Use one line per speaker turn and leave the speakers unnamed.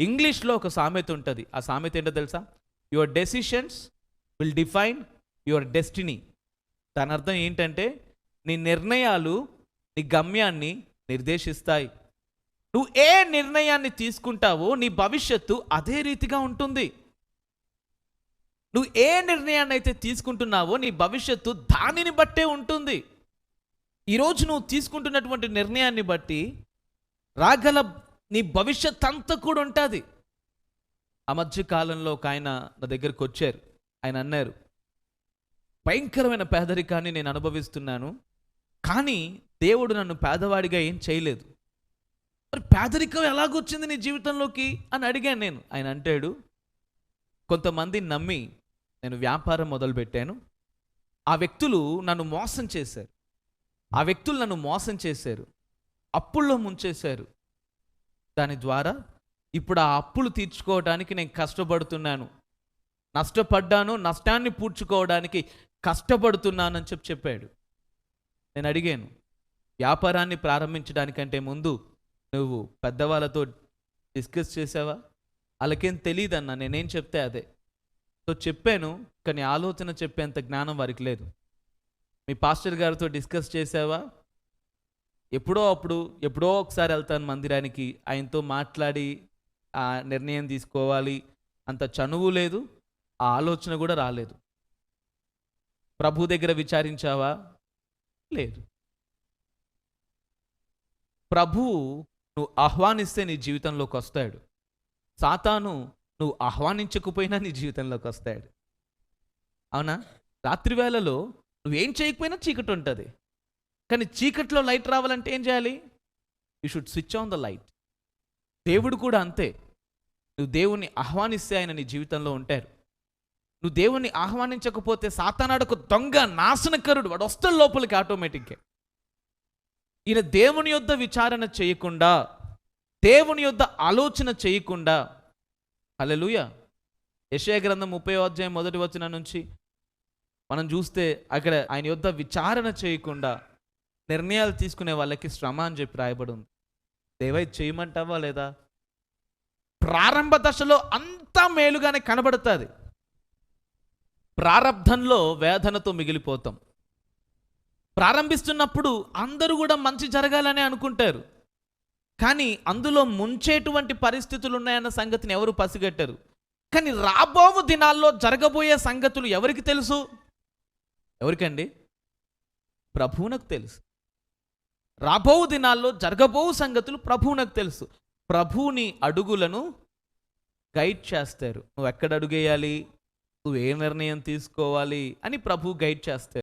ఇంగ్లీష్లో ఒక సామెత ఉంటుంది. ఆ సామెత ఏంటో తెలుసా? Your decisions will define your destiny దాని అర్థం ఏంటంటే నీ నిర్ణయాలు నీ గమ్యాన్ని నిర్దేశిస్తాయి. నువ్వు ఏ నిర్ణయాన్ని తీసుకుంటావో నీ భవిష్యత్తు అదే రీతిగా ఉంటుంది. నువ్వు ఏ నిర్ణయాన్ని అయితే తీసుకుంటున్నావో నీ భవిష్యత్తు దానిని బట్టే ఉంటుంది. ఈరోజు నువ్వు తీసుకుంటున్నటువంటి నిర్ణయాన్ని బట్టి రాగల నీ భవిష్యత్ అంతా కూడా ఉంటుంది. ఆ మధ్య కాలంలో ఒక ఆయన నా దగ్గరికి వచ్చారు. ఆయన అన్నారు భయంకరమైన పేదరికాన్ని నేను అనుభవిస్తున్నాను కానీ దేవుడు నన్ను పేదవాడిగా ఏం చేయలేదు. మరి పేదరికం ఎలాగొచ్చింది నీ జీవితంలోకి? అని అడిగాను నేను. ఆయన అంటాడు కొంతమంది నమ్మి నేను వ్యాపారం మొదలుపెట్టాను. ఆ వ్యక్తులు నన్ను మోసం చేశారు. ఆ వ్యక్తులు నన్ను మోసం చేశారు. అప్పుల్లో ముంచేశారు. దాని ద్వారా ఇప్పుడు ఆ అప్పులు తీర్చుకోవడానికి నేను కష్టపడుతున్నాను. నష్టపడ్డాను నష్టాన్ని పూడ్చుకోవడానికి కష్టపడుతున్నానని చెప్పి చెప్పాడు. నేను అడిగాను వ్యాపారాన్ని ప్రారంభించడానికంటే ముందు నువ్వు పెద్దవాళ్ళతో డిస్కస్ చేసావా? వాళ్ళకేం తెలియదన్నా నేనేం చెప్తే అదే. సో చెప్పాను కానీ ఆలోచన చెప్పేంత జ్ఞానం వారికి లేదు. మీ పాస్టర్ గారితో డిస్కస్ చేసావా? ఎప్పుడో అప్పుడు ఎప్పుడో ఒకసారి వెళ్తాను మందిరానికి. ఆయనతో మాట్లాడి ఆ నిర్ణయం తీసుకోవాలి. అంత చనువు లేదు ఆ ఆలోచన కూడా రాలేదు. ప్రభు దగ్గర విచారించావా? లేదు. ప్రభు నువ్వు ఆహ్వానిస్తే నీ జీవితంలోకి వస్తాడు. సాతాను నువ్వు ఆహ్వానించకపోయినా నీ జీవితంలోకి వస్తాడు. అవునా? రాత్రి వేళలో నువ్వేం చేయకపోయినా చీకటి ఉంటుంది. కానీ చీకట్లో లైట్ రావాలంటే ఏం చేయాలి? You should switch on the light దేవుడు కూడా అంతే. నువ్వు దేవుణ్ణి ఆహ్వానిస్తే ఆయన నీ జీవితంలో ఉంటారు. నువ్వు దేవుణ్ణి ఆహ్వానించకపోతే సాతానాడకు దొంగ నాశనకరుడు వాడు వస్తాడు లోపలికి ఆటోమేటిక్గా ఈయన దేవుని యొద్ద విచారణ చేయకుండా దేవుని యొద్ద ఆలోచన చేయకుండా హల్లెలూయ. యశయ గ్రంథం ముప్పై అధ్యాయం మొదటి వచ్చిన నుంచి మనం చూస్తే అక్కడ ఆయన యొద్ద విచారణ చేయకుండా నిర్ణయాలు తీసుకునే వాళ్ళకి శ్రమ అని చెప్పి రాయబడి ఉంది దేవై చేయమంటావా లేదా? ప్రారంభ దశలో అంతా మేలుగానే కనబడుతుంది. ప్రారంధంలో వేదనతో మిగిలిపోతాం. ప్రారంభిస్తున్నప్పుడు అందరూ కూడా మంచి జరగాలని అనుకుంటారు. కానీ అందులో ముంచేటువంటి పరిస్థితులు ఉన్నాయన్న సంగతిని ఎవరు పసిగట్టారు. కానీ రాబోవు దినాల్లో జరగబోయే సంగతులు ఎవరికి తెలుసు? ఎవరికండి? ప్రభువునకు తెలుసు. రాబోవు దినాల్లో జరగబోవు సంగతులు ప్రభువు నాకు తెలుసు. ప్రభువుని అడుగులను గైడ్ చేస్తారు. నువ్వు ఎక్కడ అడుగేయాలి? నువ్వు ఏ నిర్ణయం తీసుకోవాలి? అని ప్రభు గైడ్ చేస్తారు.